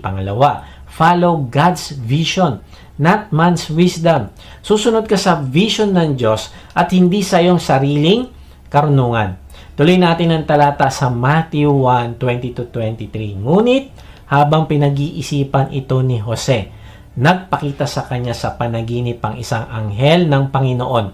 Pangalawa, follow God's vision, not man's wisdom. Susunod ka sa vision ng Diyos at hindi sa iyong sariling karunungan. Tuloy natin ang talata sa Matthew 1, 20-23. Ngunit, habang pinag-iisipan ito ni Jose, nagpakita sa kanya sa panaginip ang isang anghel ng Panginoon.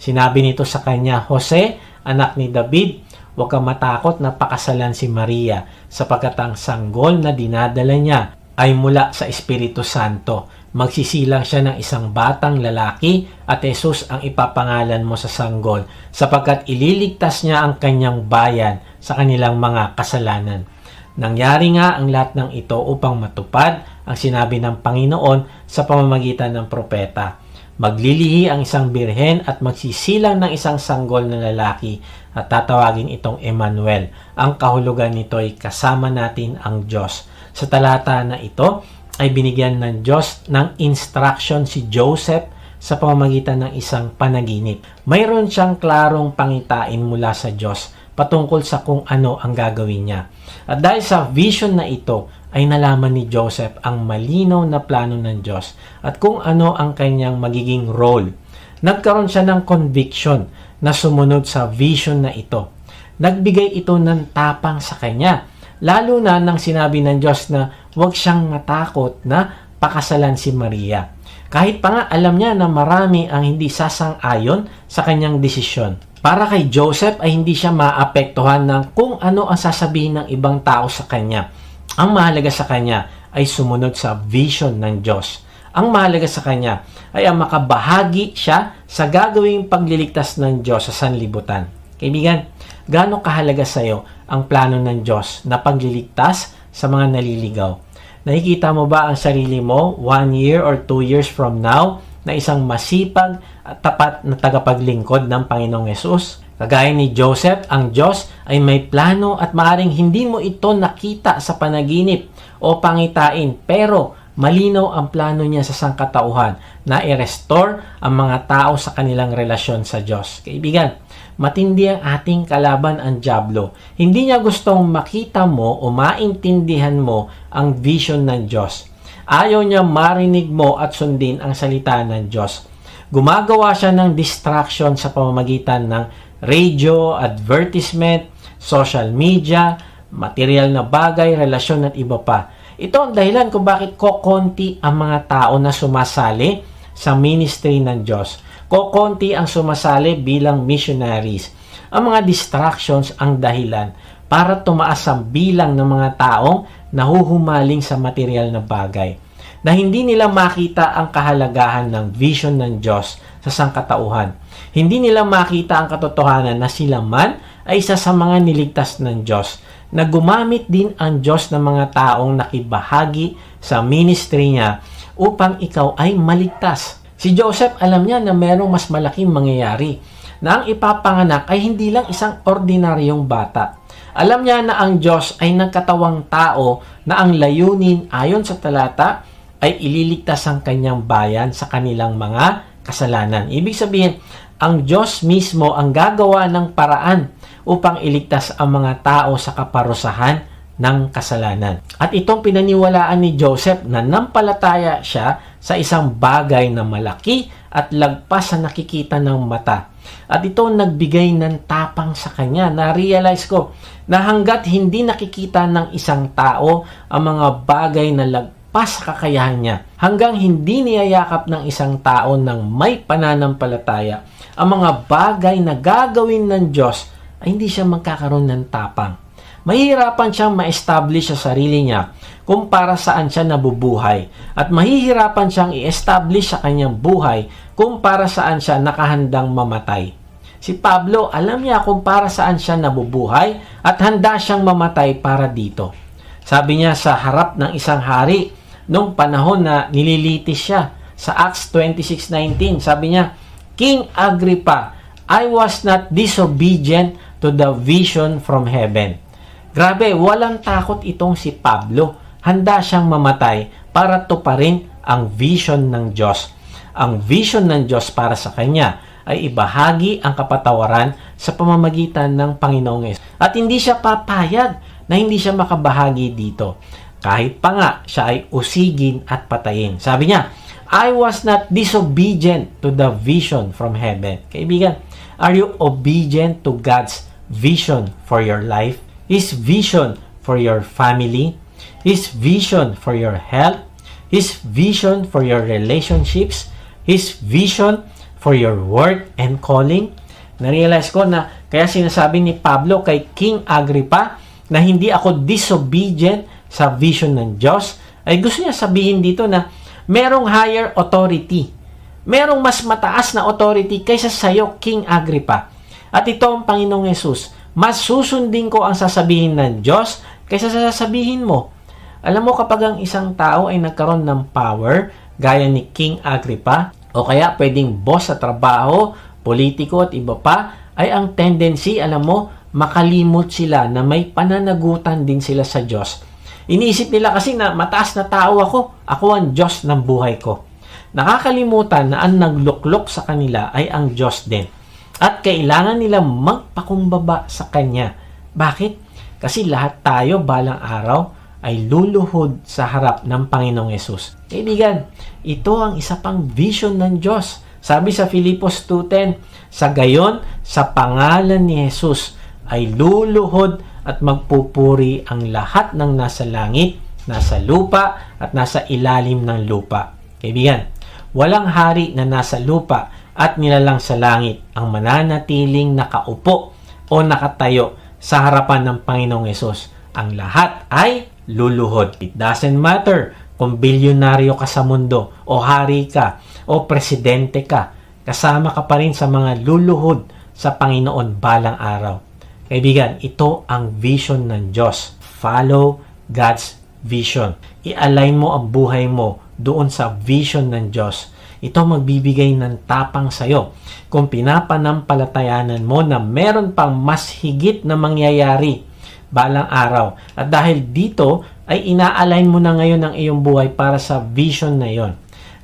Sinabi nito sa kanya, Jose, anak ni David, huwag kang matakot na pakasalan si Maria sapagkat ang sanggol na dinadala niya ay mula sa Espiritu Santo. Magsisilang siya ng isang batang lalaki at Jesus ang ipapangalan mo sa sanggol sapagkat ililigtas niya ang kanyang bayan sa kanilang mga kasalanan. Nangyari nga ang lahat ng ito upang matupad ang sinabi ng Panginoon sa pamamagitan ng propeta. Maglilihi ang isang birhen at magsisilang ng isang sanggol na lalaki at tatawagin itong Emmanuel. Ang kahulugan nito ay kasama natin ang Diyos. Sa talata na ito ay binigyan ng Diyos ng instruction si Joseph sa pamamagitan ng isang panaginip. Mayroon siyang klarong pangitain mula sa Diyos patungkol sa kung ano ang gagawin niya. At dahil sa vision na ito, ay nalaman ni Joseph ang malinaw na plano ng Diyos at kung ano ang kanyang magiging role. Nagkaroon siya ng conviction na sumunod sa vision na ito. Nagbigay ito ng tapang sa kanya, lalo na nang sinabi ng Diyos na huwag siyang matakot na pakasalan si Maria. Kahit pa nga alam niya na marami ang hindi sasang-ayon sa kanyang desisyon. Para kay Joseph ay hindi siya maapektuhan ng kung ano ang sasabihin ng ibang tao sa kanya. Ang mahalaga sa kanya ay sumunod sa vision ng Diyos. Ang mahalaga sa kanya ay ang makabahagi siya sa gagawing pagliligtas ng Diyos sa sanlibutan. Kaibigan, gaano kahalaga sa iyo ang plano ng Diyos na pagliligtas sa mga naliligaw? Nakikita mo ba ang sarili mo one year or two years from now na isang masipag at tapat na tagapaglingkod ng Panginoong Yesus? Kagaya ni Joseph, ang Diyos ay may plano at maaring hindi mo ito nakita sa panaginip o pangitain pero malinaw ang plano niya sa sangkatauhan na i-restore ang mga tao sa kanilang relasyon sa Diyos. Kaibigan, matindi ang ating kalaban ang Diablo. Hindi niya gustong makita mo o maintindihan mo ang vision ng Diyos. Ayaw niya marinig mo at sundin ang salita ng Diyos. Gumagawa siya ng distraction sa pamamagitan ng radio, advertisement, social media, material na bagay, relasyon at iba pa. Ito ang dahilan kung bakit kokonti ang mga tao na sumasali sa ministry ng Diyos. Kokonti ang sumasali bilang missionaries. Ang mga distractions ang dahilan para tumaas ang bilang ng mga taong nahuhumaling sa material na bagay na hindi nila makita ang kahalagahan ng vision ng Diyos sa sangkatauhan. Hindi nila makita ang katotohanan na sila man ay isa sa mga niligtas ng Diyos na gumamit din ang Diyos ng mga taong nakibahagi sa ministry niya upang ikaw ay maligtas. Si Joseph alam niya na merong mas malaking mangyayari na ang ipapanganak ay hindi lang isang ordinaryong bata. Alam niya na ang Diyos ay nagkatawang tao na ang layunin ayon sa talata ay ililigtas ang kanyang bayan sa kanilang mga kasalanan. Ibig sabihin, ang Diyos mismo ang gagawa ng paraan upang iligtas ang mga tao sa kaparusahan ng kasalanan. At itong pinaniwalaan ni Joseph na nampalataya siya sa isang bagay na malaki at lagpas sa nakikita ng mata. At ito nagbigay ng tapang sa kanya. Na-realize ko na hanggat hindi nakikita ng isang tao ang mga bagay na lagpas pa sa kakayahan niya hanggang hindi niyayakap ng isang tao ng may pananampalataya ang mga bagay na gagawin ng Diyos ay hindi siya magkakaroon ng tapang. Mahihirapan siyang ma-establish sa sarili niya kung para saan siya nabubuhay at mahihirapan siyang i-establish sa kanyang buhay kung para saan siya nakahandang mamatay. Si Pablo, alam niya kung para saan siya nabubuhay at handa siyang mamatay para dito. Sabi niya sa harap ng isang hari, nung panahon na nililitis siya sa Acts 26.19. Sabi niya, King Agrippa, I was not disobedient to the vision from heaven. Grabe, walang takot itong si Pablo. Handa siyang mamatay para tuparin ang vision ng Diyos. Ang vision ng Diyos para sa kanya ay ibahagi ang kapatawaran sa pamamagitan ng Panginoong Yesus. At hindi siya papayag na hindi siya makabahagi dito. Kahit pa nga siya ay usigin at patayin. Sabi niya, I was not disobedient to the vision from heaven. Kaibigan, are you obedient to God's vision for your life? His vision for your family? His vision for your health? His vision for your relationships? His vision for your work and calling? Narealize ko na kaya sinasabi ni Pablo kay King Agrippa na hindi ako disobedient sa vision ng Diyos ay gusto niya sabihin dito na merong higher authority. Merong mas mataas na authority kaysa sa iyo, King Agrippa. At ito ang Panginoong Yesus. Mas susundin ko ang sasabihin ng Diyos kaysa sa sasabihin mo. Alam mo kapag ang isang tao ay nagkaroon ng power, gaya ni King Agrippa, o kaya pwedeng boss sa trabaho, politiko at iba pa, ay ang tendency, alam mo, makalimot sila na may pananagutan din sila sa Diyos. Iniisip nila kasi na mataas na tao ako, ako ang Diyos ng buhay ko. Nakakalimutan na ang nagluklok sa kanila ay ang Diyos din. At kailangan nila magpakumbaba sa Kanya. Bakit? Kasi lahat tayo balang araw ay luluhod sa harap ng Panginoong Yesus. Kaibigan, ito ang isa pang vision ng Diyos. Sabi sa Filipos 2.10, Sa gayon, sa pangalan ni Jesus, ay luluhod at magpupuri ang lahat ng nasa langit, nasa lupa, at nasa ilalim ng lupa. Kaibigan, walang hari na nasa lupa at nilalang sa langit ang mananatiling nakaupo o nakatayo sa harapan ng Panginoong Yesus. Ang lahat ay luluhod. It doesn't matter kung bilyonaryo ka sa mundo o hari ka o presidente ka. Kasama ka pa rin sa mga luluhod sa Panginoon balang araw. Kaibigan, ito ang vision ng Diyos. Follow God's vision. I-align mo ang buhay mo doon sa vision ng Diyos. Ito magbibigay ng tapang sa'yo kung pinapanampalatayanan mo na meron pang mas higit na mangyayari balang araw. At dahil dito, ay ina-align mo na ngayon ang iyong buhay para sa vision na yon.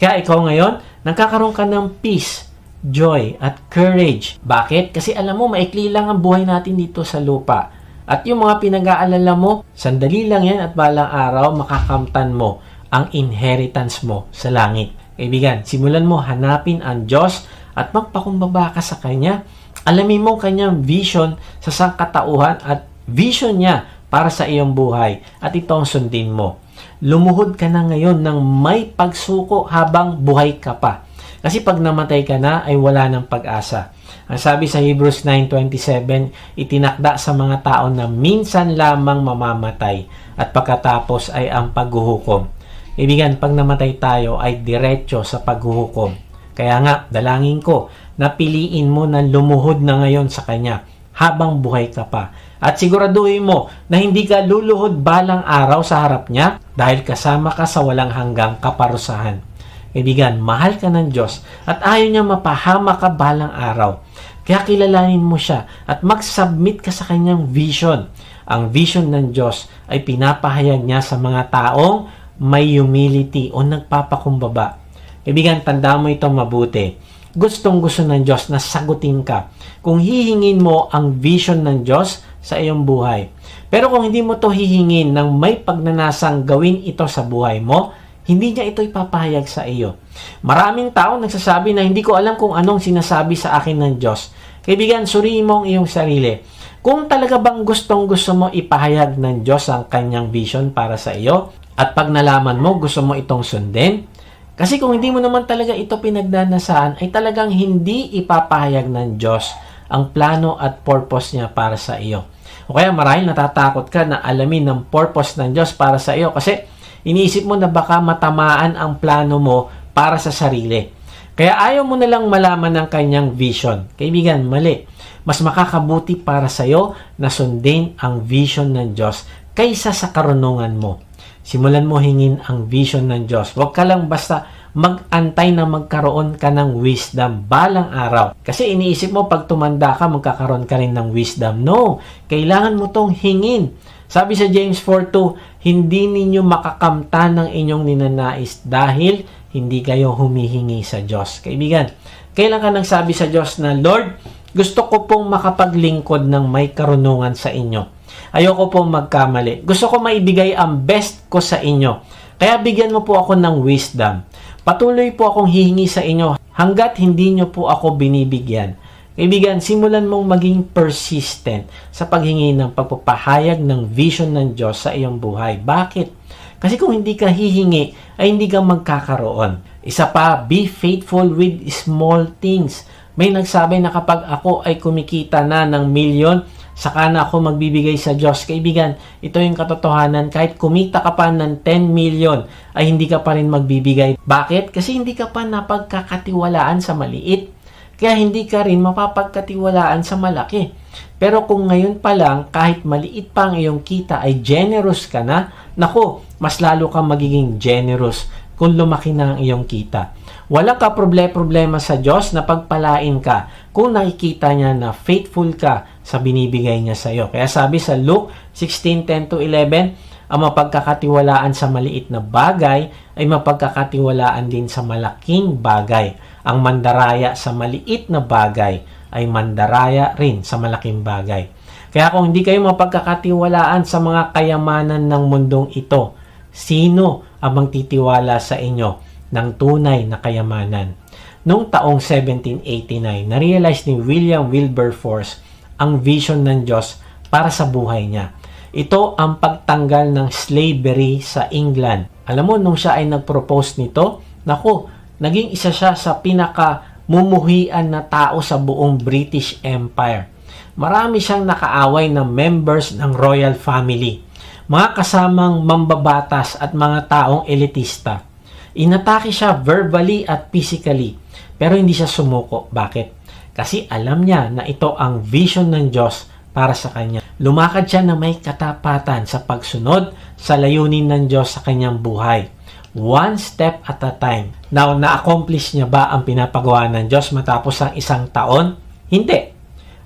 Kaya ikaw ngayon, nagkakaroon ka ng peace, joy, at courage. Bakit? Kasi alam mo, maikli lang ang buhay natin dito sa lupa. At yung mga pinag-aalala mo, sandali lang yan at balang araw makakamtan mo ang inheritance mo sa langit. Kaibigan, simulan mo hanapin ang Diyos at magpakumbaba ka sa Kanya. Alamin mo kanyang vision sa sangkatauhan at vision niya para sa iyong buhay at ito ang sundin mo. Lumuhod ka na ngayon ng may pagsuko habang buhay ka pa. Kasi pag namatay ka na ay wala ng pag-asa. Ang sabi sa Hebrews 9.27, itinakda sa mga tao na minsan lamang mamamatay at pagkatapos ay ang paghuhukom. Ibigan, pag namatay tayo ay diretso sa paghuhukom. Kaya nga, dalangin ko, napiliin mo na lumuhod na ngayon sa Kanya habang buhay ka pa. At siguraduhin mo na hindi ka luluhod balang araw sa harap niya dahil kasama ka sa walang hanggang kaparusahan. Kaibigan, mahal ka ng Diyos at ayaw niya mapahama ka balang araw. Kaya kilalanin mo siya at mag-submit ka sa kanyang vision. Ang vision ng Diyos ay pinapahayag niya sa mga taong may humility o nagpapakumbaba. Kaibigan, tanda mo itong mabuti. Gustong gusto ng Diyos na sagutin ka kung hihingin mo ang vision ng Diyos sa iyong buhay. Pero kung hindi mo to hihingin ng may pagnanasang gawin ito sa buhay mo, hindi niya ito ipapahayag sa iyo. Maraming tao nagsasabi na hindi ko alam kung anong sinasabi sa akin ng Diyos. Kaibigan, suriin mo ang iyong sarili. Kung talaga bang gustong gusto mo ipahayag ng Diyos ang kanyang vision para sa iyo, at pag nalaman mo, gusto mo itong sundin. Kasi kung hindi mo naman talaga ito pinagdanasaan, ay talagang hindi ipapahayag ng Diyos ang plano at purpose niya para sa iyo. O kaya marahil natatakot ka na alamin ng purpose ng Diyos para sa iyo kasi iniisip mo na baka matamaan ang plano mo para sa sarili. Kaya ayaw mo na lang malaman ng kanyang vision. Kaibigan, mali. Mas makakabuti para sa iyo na sundin ang vision ng Diyos kaysa sa karunungan mo. Simulan mo hingin ang vision ng Diyos. Huwag ka lang basta mag-antay na magkaroon ka ng wisdom balang araw. Kasi iniisip mo pag tumanda ka, magkakaroon ka rin ng wisdom. No, kailangan mo tong hingin. Sabi sa James 4.2, hindi ninyo makakamtan ng inyong ninanais dahil hindi kayo humihingi sa Diyos. Kaibigan, kailan ka nagsabi sa Diyos na, Lord, gusto ko pong makapaglingkod ng may karunungan sa inyo. Ayoko po magkamali. Gusto ko maibigay ang best ko sa inyo. Kaya bigyan mo po ako ng wisdom. Patuloy po akong hihingi sa inyo hanggat hindi nyo po ako binibigyan. Kaibigan, simulan mong maging persistent sa paghingi ng pagpapahayag ng vision ng Diyos sa iyong buhay. Bakit? Kasi kung hindi ka hihingi, ay hindi ka magkakaroon. Isa pa, be faithful with small things. May nagsabi na kapag ako ay kumikita na ng milyon, saka na ako magbibigay sa Diyos. Kaibigan, ito yung katotohanan. Kahit kumita ka pa ng 10 million, ay hindi ka pa rin magbibigay. Bakit? Kasi hindi ka pa napagkakatiwalaan sa maliit. Kaya hindi ka rin mapapagkatiwalaan sa malaki. Pero kung ngayon pa lang, kahit maliit pa ang iyong kita ay generous ka na, nako, mas lalo kang magiging generous kung lumaki na ang iyong kita. Wala ka problema sa Diyos na pagpalain ka kung nakikita niya na faithful ka sa binibigay niya sa iyo. Kaya sabi sa Luke 16:10 to 11, ang mapagkakatiwalaan sa maliit na bagay ay mapagkakatiwalaan din sa malaking bagay. Ang mandaraya sa maliit na bagay ay mandaraya rin sa malaking bagay. Kaya kung hindi kayo mapagkakatiwalaan sa mga kayamanan ng mundong ito, sino ang magtitiwala sa inyo ng tunay na kayamanan? Noong taong 1789, na-realize ni William Wilberforce ang vision ng Diyos para sa buhay niya. Ito ang pagtanggal ng slavery sa England. Alam mo, nung siya ay nag-propose nito, naku, naging isa siya sa pinaka mumuhian na tao sa buong British Empire. Marami siyang nakaaway ng members ng royal family, mga kasamang mambabatas at mga taong elitista. Inatake siya verbally at physically, pero hindi siya sumuko. Bakit? Kasi alam niya na ito ang vision ng Diyos para sa kanya. Lumakad siya na may katapatan sa pagsunod sa layunin ng Diyos sa kanyang buhay one step at a time. Now, na-accomplish niya ba ang pinapagawa ng Diyos matapos ang isang taon? Hindi.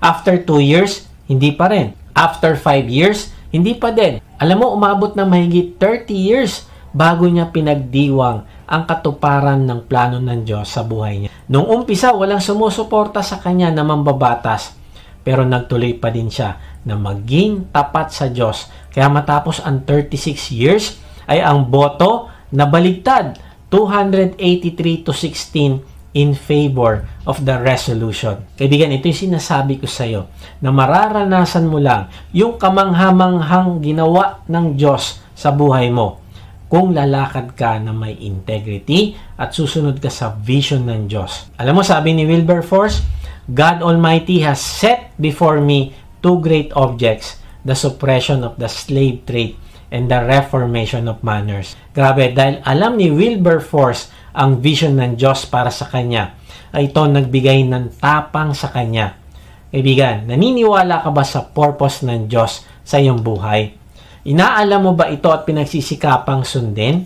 After two years, hindi pa rin. After five years, hindi pa din. Alam mo, umabot na mahigit 30 years bago niya pinagdiwang ang katuparan ng plano ng Diyos sa buhay niya. Nung umpisa, walang sumusuporta sa kanya na mambabatas. Pero nagtuloy pa din siya na maging tapat sa Diyos. Kaya matapos ang 36 years, ay ang boto nabaligtad 283 to 16 in favor of the resolution. Kaibigan, ito yung sinasabi ko sa iyo na mararanasan mo lang yung kamanghamanghang ginawa ng Diyos sa buhay mo kung lalakad ka na may integrity at susunod ka sa vision ng Diyos. Alam mo, sabi ni Wilberforce, God Almighty has set before me two great objects, the suppression of the slave trade and the reformation of manners. Grabe, dahil alam ni Wilberforce ang vision ng Diyos para sa kanya, ay ito nagbigay ng tapang sa kanya. Kaibigan, naniniwala ka ba sa purpose ng Diyos sa iyong buhay? Inaalam mo ba ito at pinagsisikapang sundin?